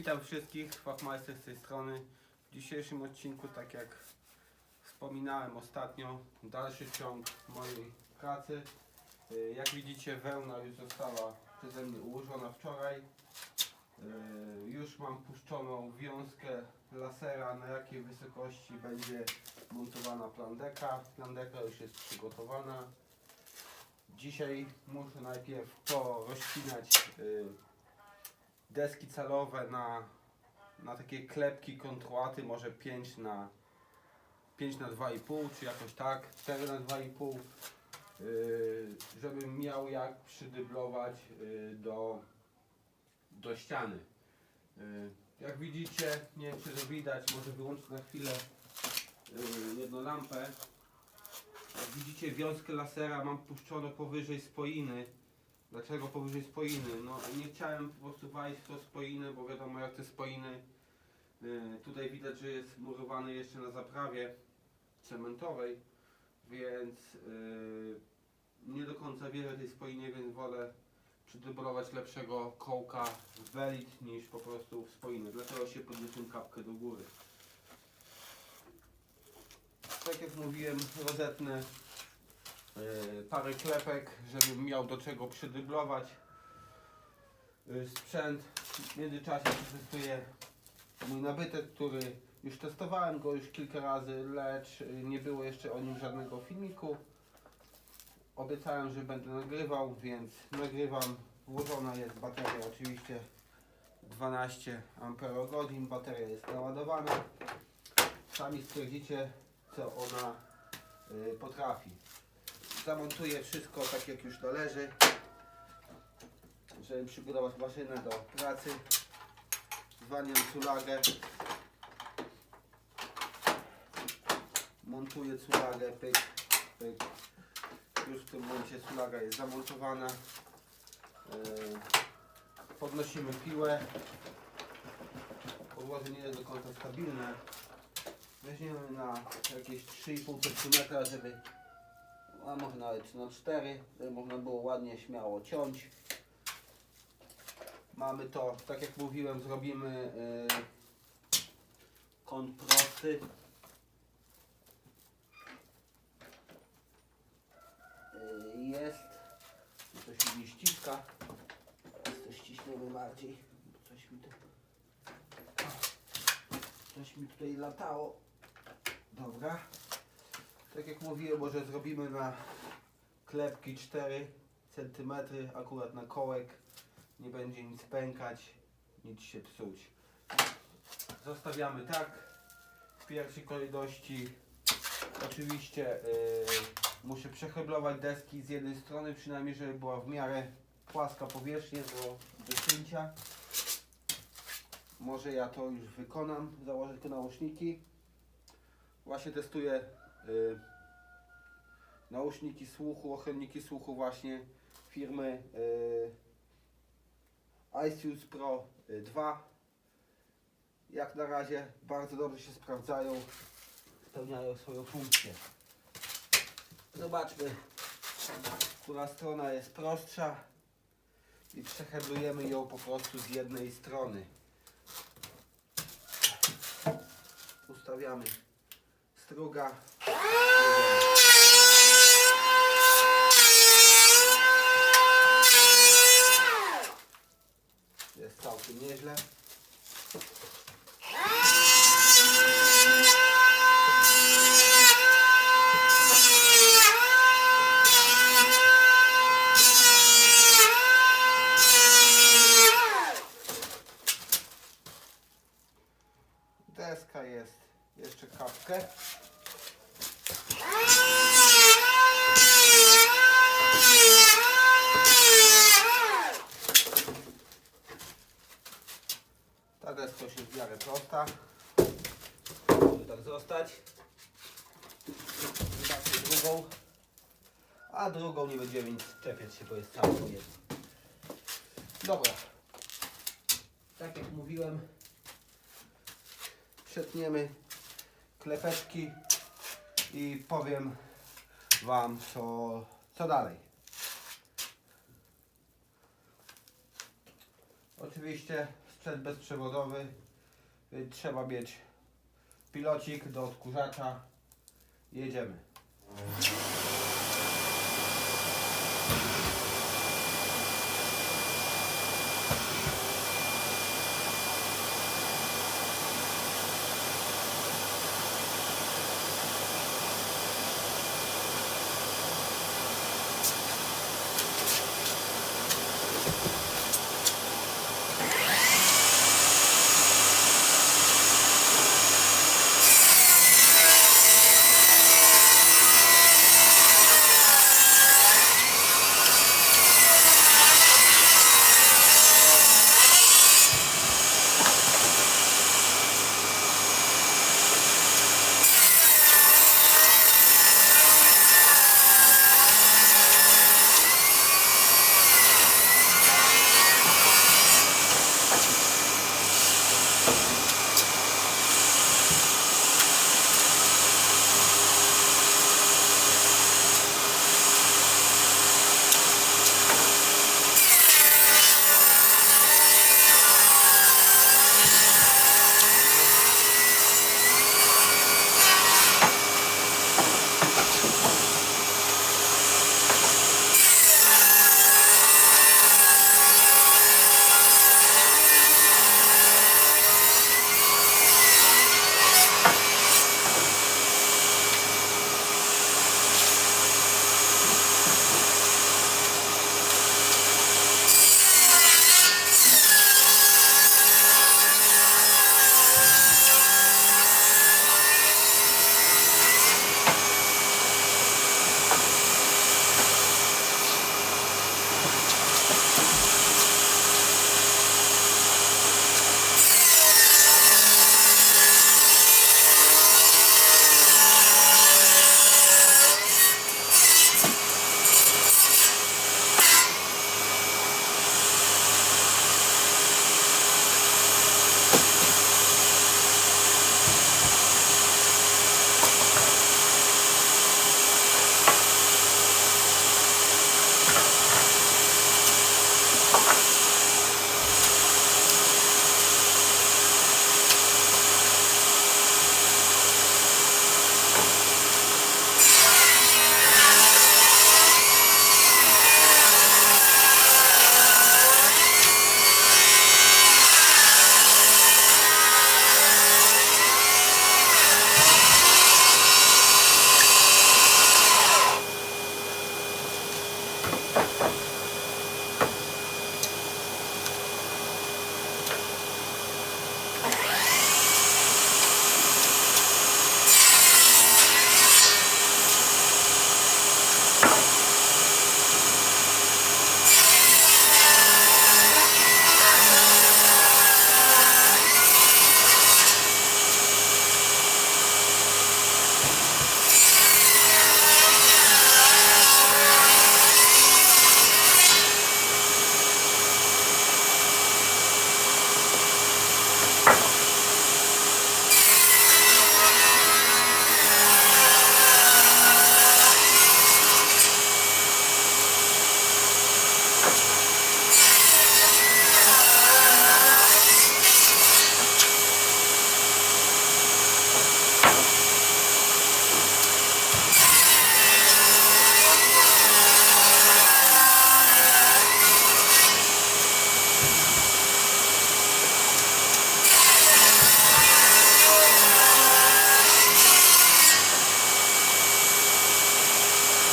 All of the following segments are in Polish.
Witam wszystkich, Fachmeister z tej strony. W dzisiejszym odcinku, tak jak wspominałem ostatnio, dalszy ciąg mojej pracy. Y, Jak widzicie, wełna już została przeze mnie ułożona wczoraj. Y, Już mam puszczoną wiązkę lasera, na jakiej wysokości będzie montowana plandeka. Plandeka już jest przygotowana. Dzisiaj muszę najpierw porozcinać y, deski calowe na, na takie klepki kontrołaty, może 5 na 5 na 2,5 czy jakoś tak, 4 na 2,5 yy, żebym miał jak przydyblować yy, do, do ściany. Yy, jak widzicie, nie wiem czy to widać, może wyłączyć na chwilę yy, jedną lampę. Jak widzicie wiązkę lasera mam puszczoną powyżej spoiny. Dlaczego powyżej spoiny? No nie chciałem po prostu walić to spoiny, bo wiadomo jak te spoiny y, tutaj widać, że jest murowany jeszcze na zaprawie cementowej, więc y, nie do końca wierzę tej spoinie, więc wolę przydobrować lepszego kołka welit niż po prostu w spoiny. Dlatego się podniosłem kapkę do góry. Tak jak mówiłem, rozetnę parę klepek, żebym miał do czego przydyblować y, sprzęt. W międzyczasie przetestuję mój nabytek, który już testowałem go już kilka razy, lecz y, nie było jeszcze o nim żadnego filmiku. Obiecałem, że będę nagrywał, więc nagrywam. Włożona jest bateria oczywiście 12 Ah, bateria jest naładowana. Sami stwierdzicie co ona potrafi zamontuję wszystko tak jak już należy żeby przygotować maszynę do pracy. Zwalniam culagę. Montuję culagę pyk, pyk. już w tym momencie culaga jest zamontowana. Yy, podnosimy piłę. Podłoże nie jest do końca stabilne. Weźmiemy na jakieś 3,5 cm żeby a może nawet na 4, żeby można było ładnie, śmiało ciąć. Mamy to, tak jak mówiłem, zrobimy yy, kąt prosty. Yy, jest, coś mi nie ściska, to ściśniemy bardziej, coś mi tu, coś mi tutaj latało. Dobra. Tak jak mówiłem, może zrobimy na klepki 4 cm, akurat na kołek. Nie będzie nic pękać, nic się psuć. Zostawiamy tak. W pierwszej kolejności oczywiście yy, muszę przechyblować deski z jednej strony, przynajmniej żeby była w miarę płaska powierzchnia do docięcia. Może ja to już wykonam, założę tylko nałożniki. Właśnie testuję y, nauszniki słuchu, ochronniki słuchu właśnie firmy y, iSuse Pro y, 2 jak na razie bardzo dobrze się sprawdzają spełniają swoją funkcję. Zobaczmy która strona jest prostsza i przeheblujemy ją po prostu z jednej strony. Ustawiamy. Struga. Jest całkiem nieźle. Deska jest jeszcze kapkę. Ta deska już prosta. Może tak zostać. Zobaczcie drugą. A drugą nie będziemy nic czepiać się, bo jest całą jedną. Dobra. Tak jak mówiłem, przetniemy klepeczki i powiem Wam co, co dalej. Oczywiście sprzęt bezprzewodowy. Y, Trzeba mieć pilocik do odkurzacza. Jedziemy.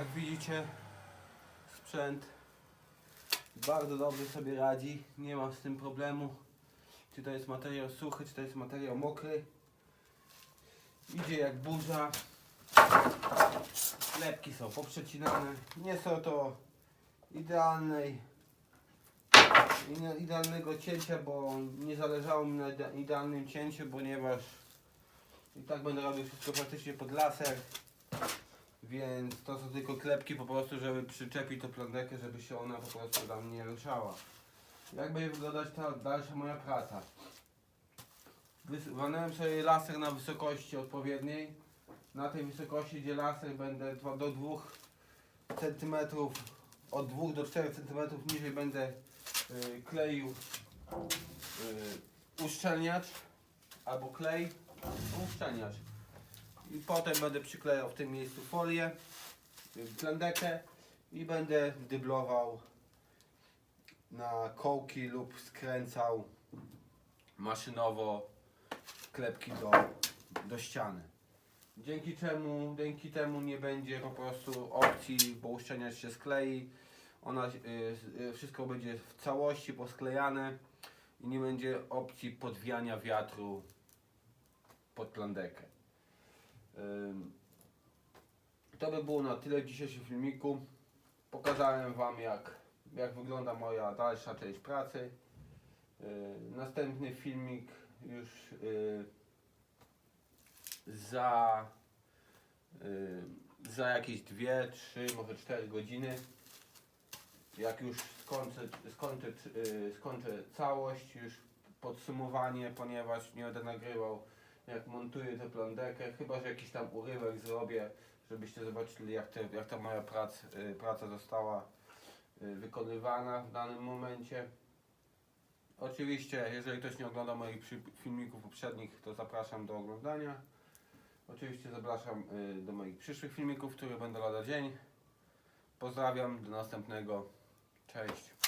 Jak widzicie, sprzęt bardzo dobrze sobie radzi, nie ma z tym problemu. Czy to jest materiał suchy, czy to jest materiał mokry. Idzie jak burza. Lepki są poprzecinane. Nie są to idealnej ide- idealnego cięcia, bo nie zależało mi na ide- idealnym cięciu, ponieważ i tak będę robił wszystko praktycznie pod laser. Więc to są tylko klepki po prostu, żeby przyczepić tą plandekę, żeby się ona po prostu tam nie ruszała. Jak będzie wyglądać ta dalsza moja praca? Walnąłem sobie laser na wysokości odpowiedniej. Na tej wysokości, gdzie laser będę do 2 cm, od 2 do 4 cm niżej będę y, kleił y, uszczelniacz albo klej, uszczelniacz. I potem będę przyklejał w tym miejscu folię, plandekę i będę dyblował na kołki lub skręcał maszynowo klepki do, do ściany. Dzięki czemu, dzięki temu nie będzie po prostu opcji, bo uszczelniacz się sklei. Ona, y, y, wszystko będzie w całości posklejane i nie będzie opcji podwiania wiatru pod plandekę. To by było na tyle w dzisiejszym filmiku. Pokazałem Wam jak, jak wygląda moja dalsza część pracy. Następny filmik już za, za jakieś 2, 3, może 4 godziny. Jak już skończę, skończę, yy, skończę całość, już podsumowanie, ponieważ nie będę nagrywał jak montuję tę plandekę, chyba że jakiś tam urywek zrobię, żebyście zobaczyli jak, te, jak ta moja prac, yy, praca została yy, wykonywana w danym momencie. Oczywiście, jeżeli ktoś nie ogląda moich filmików poprzednich, to zapraszam do oglądania. Oczywiście zapraszam y, do moich przyszłych filmików, które będą lada dzień. Pozdrawiam, do następnego. Cześć.